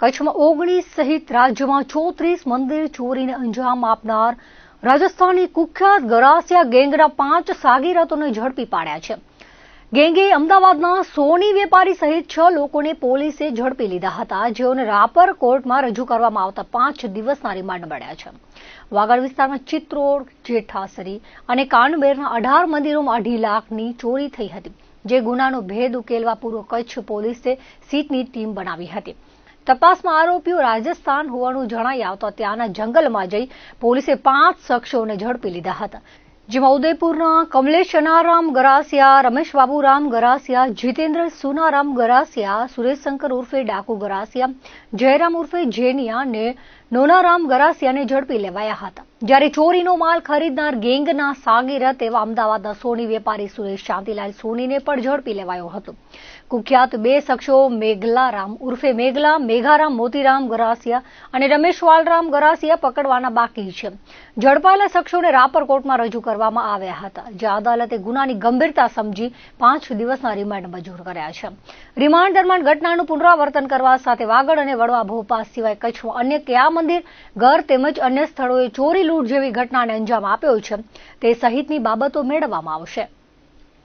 કચ્છમાં ઓગણીસ સહિત રાજ્યમાં ચોત્રીસ મંદિર ચોરીને અંજામ આપનાર રાજસ્થાની કુખ્યાત ગરાસિયા ગેંગના પાંચ સાગીરતોને ઝડપી પાડ્યા છે. ગેંગે અમદાવાદના સોની વેપારી સહિત છ લોકોને પોલીસે ઝડપી લીધા હતા. જેઓને રાપર કોર્ટમાં રજૂ કરવામાં આવતા પાંચ દિવસના રિમાન્ડ મળ્યા છે. વાગડ વિસ્તારમાં ચિત્રોડ, જેઠાસરી અને કાનબેરના અઢાર મંદિરોમાં અઢી લાખની ચોરી થઈ હતી, જે ગુનાનો ભેદ ઉકેલવા પૂર્વ કચ્છ પોલીસે સીટની ટીમ બનાવી હતી. તપાસમાં આરોપીઓ રાજસ્થાન હોવાનું જણાઈ આવતા ત્યાંના જંગલમાં જઈ પોલીસે પાંચ શખ્સોને ઝડપી લીધા હતા. જેમાં ઉદયપુરના કમલેશ અનારામ ગરાસિયા, રમેશ બાબુરામ ગરાસિયા, જીતેન્દ્ર સુનારામ ગરાસિયા સુરેશ શંકર ઉર્ફે ડાકુ ગરાસિયા, જયરામ ઉર્ફે જેનિયા અને નોનારામ ગરાસિયાને ઝડપી લેવાયા હતા. જ્યારે ચોરીનો માલ ખરીદનાર ગેંગના સાગીરત એવા અમદાવાદના સોની વેપારી સુરેશ શાંતિલાલ સોનીને પણ ઝડપી લેવાયો હતો. કુખ્યાત બે શખ્સો મેઘલારામ ઉર્ફે મેઘલા, મેઘારામ મોતીરામ ગરાસિયા અને રમેશ વાલરામ ગરાસિયા પકડવાના બાકી છે. ઝડપાયેલા શખ્સોને રાપર કોર્ટમાં રજૂ કરવામાં આવ્યા હતા. જે અદાલતે ગુનાની ગંભીરતા સમજી પાંચ દિવસના રિમાન્ડ મંજૂર કર્યા છે. રિમાન્ડ દરમિયાન ઘટનાનું પુનરાવર્તન કરવા સાથે વાગડ અને વડવા ભોપાલ સિવાય કચ્છમાં અન્ય કયા મંદિર, ઘર તેમજ અન્ય સ્થળોએ ચોરી લૂંટ જેવી ઘટનાને અંજામ આપ્યો છે. તે સહિતની બાબતો મેળવવામાં આવશે.